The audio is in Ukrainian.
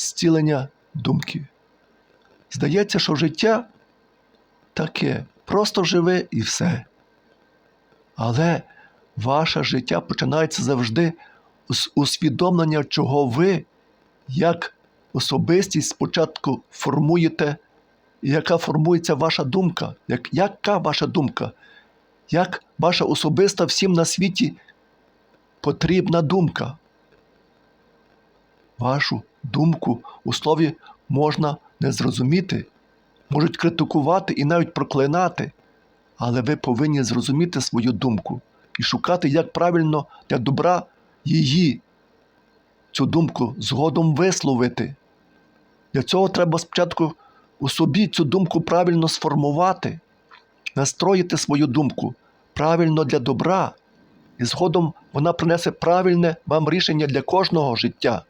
зцілення думки. Здається, що життя таке, просто живе і все. Але ваше життя починається завжди з усвідомлення, чого ви, як особистість, спочатку формуєте, яка формується ваша думка, як, яка ваша думка, як ваша особиста всім на світі потрібна думка. Вашу думку у слові можна не зрозуміти, можуть критикувати і навіть проклинати, але ви повинні зрозуміти свою думку і шукати, як правильно для добра її, цю думку згодом висловити. Для цього треба спочатку у собі цю думку правильно сформувати, настроїти свою думку правильно для добра, і згодом вона принесе правильне вам рішення для кожного життя.